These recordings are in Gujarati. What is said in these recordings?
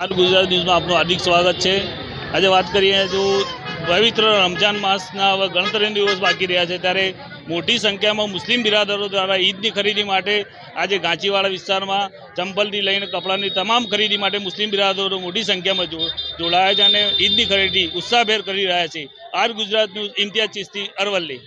ગુજરાત ન્યૂઝમાં આપનું હાર્દિક સ્વાગત છે. આજે વાત કરીએ તો પવિત્ર રમજાન માસના હવે ગણતરી દિવસ બાકી રહ્યા છે. ત્યારે મોટી સંખ્યામાં મુસ્લિમ બિરાદરો દ્વારા ઈદની ખરીદી માટે આજે ગાંચીવાડા વિસ્તારમાં ચંપલથી લઈને કપડાની તમામ ખરીદી માટે મુસ્લિમ બિરાદરો મોટી સંખ્યામાં જોડાયા છે અને ઈદની ખરીદી ઉત્સાહભેર કરી રહ્યા છે. R Gujarat news, Imtiyaz Chishti Aravalli.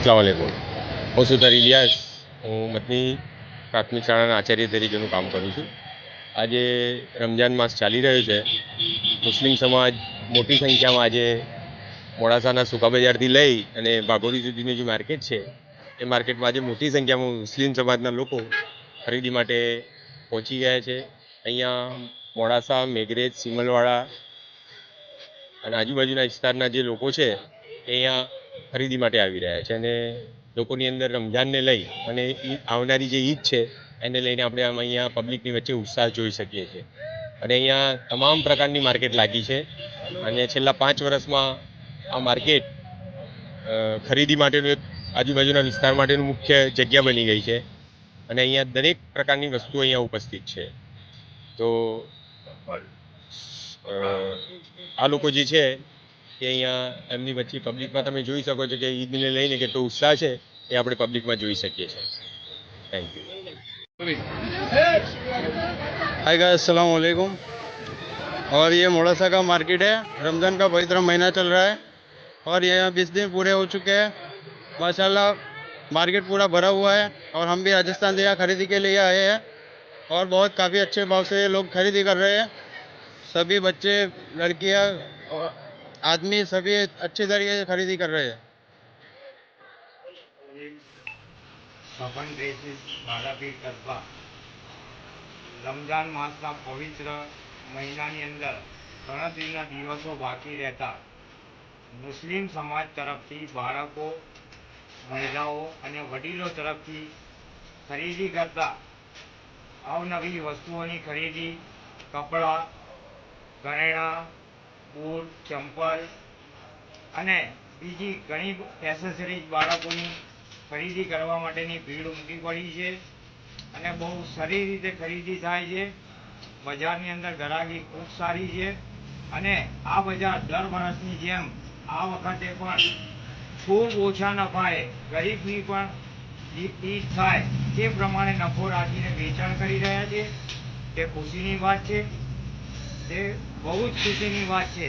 અસલામવાલેકુમ હું સુતાર ઇલિયાસ. હું મતની પ્રાથમિક શાળાના આચાર્ય તરીકેનું કામ કરું છું. આજે રમજાન માસ ચાલી રહ્યો છે. મુસ્લિમ સમાજ મોટી સંખ્યામાં આજે મોડાસાના સુકા બજારથી લઈ અને ભાગોળી સુધીનું જે માર્કેટ છે, એ માર્કેટમાં આજે મોટી સંખ્યામાં મુસ્લિમ સમાજના લોકો ખરીદી માટે પહોંચી ગયા છે. અહીંયા મોડાસા, મેઘરેજ, સિમલવાડા અને આજુબાજુના વિસ્તારના જે લોકો છે, એ અહીંયા ખરીદી માટે આવી રહ્યા છે અને લોકોની અંદર રમજાનને લઈ અને આવનારી જે ઈદ છે, એને લઈને આપણે આમ અહીંયા પબ્લિકની વચ્ચે ઉત્સાહ જોઈ શકીએ છીએ. અને અહીંયા તમામ પ્રકારની માર્કેટ લાગી છે અને છેલ્લા પાંચ વર્ષમાં આ માર્કેટ ખરીદી માટેનું એક આજુબાજુના વિસ્તાર માટેનું મુખ્ય જગ્યા બની ગઈ છે અને અહીંયા દરેક પ્રકારની વસ્તુ અહીંયા ઉપસ્થિત છે. તો આ લોકો જે છે એ અહીંયા એમની વચ્ચે પબ્લિકમાં તમે જોઈ શકો છો કે ઈદને લઈને કેટલો ઉત્સાહ છે એ આપણે પબ્લિકમાં જોઈ શકીએ છીએ થેન્ક યુ हाय गाइस अस्सलाम वालेकुम और ये मोड़ासा का मार्केट है रमज़ान का पवित्र महीना चल रहा है और यहाँ बीस दिन पूरे हो चुके हैं माशाल्लाह मार्केट पूरा भरा हुआ है और हम भी राजस्थान से यहाँ खरीदी के लिए आए हैं और बहुत काफ़ी अच्छे भाव से लोग खरीदी कर रहे हैं सभी बच्चे लड़कियाँ और आदमी सभी अच्छे तरीके से खरीदी कर रहे हैं સફન ડ્રેસીસ ભાડાપી કસ્બા રમજાન માસના પવિત્ર મહિનાની અંદર ગણતરીના દિવસો બાકી રહેતા મુસ્લિમ સમાજ તરફથી બાળકો મહિલાઓ અને વડીલો તરફથી ખરીદી કરતા અવનવી વસ્તુઓની ખરીદી કપડાં ઘરેણાં બૂટ, ચંપલ અને બીજી ઘણી એસેસરીઝ બાળકોની ખરીદી કરવા માટેની ભીડ ઉમટી પડી છે અને બહુ સારી રીતે ખરીદી થાય છે. બજારની અંદર ગરાગી ખૂબ સારી છે અને આ બજાર દર વર્ષની જેમ આ વખતે પણ ખૂબ ઓછા નફાએ ગરીબની પણ ઈ- ઈદ થાય તે પ્રમાણે નફો રાખીને વેચાણ કરી રહ્યા છે. તે ખુશીની વાત છે. તે બહુ જ ખુશીની વાત છે.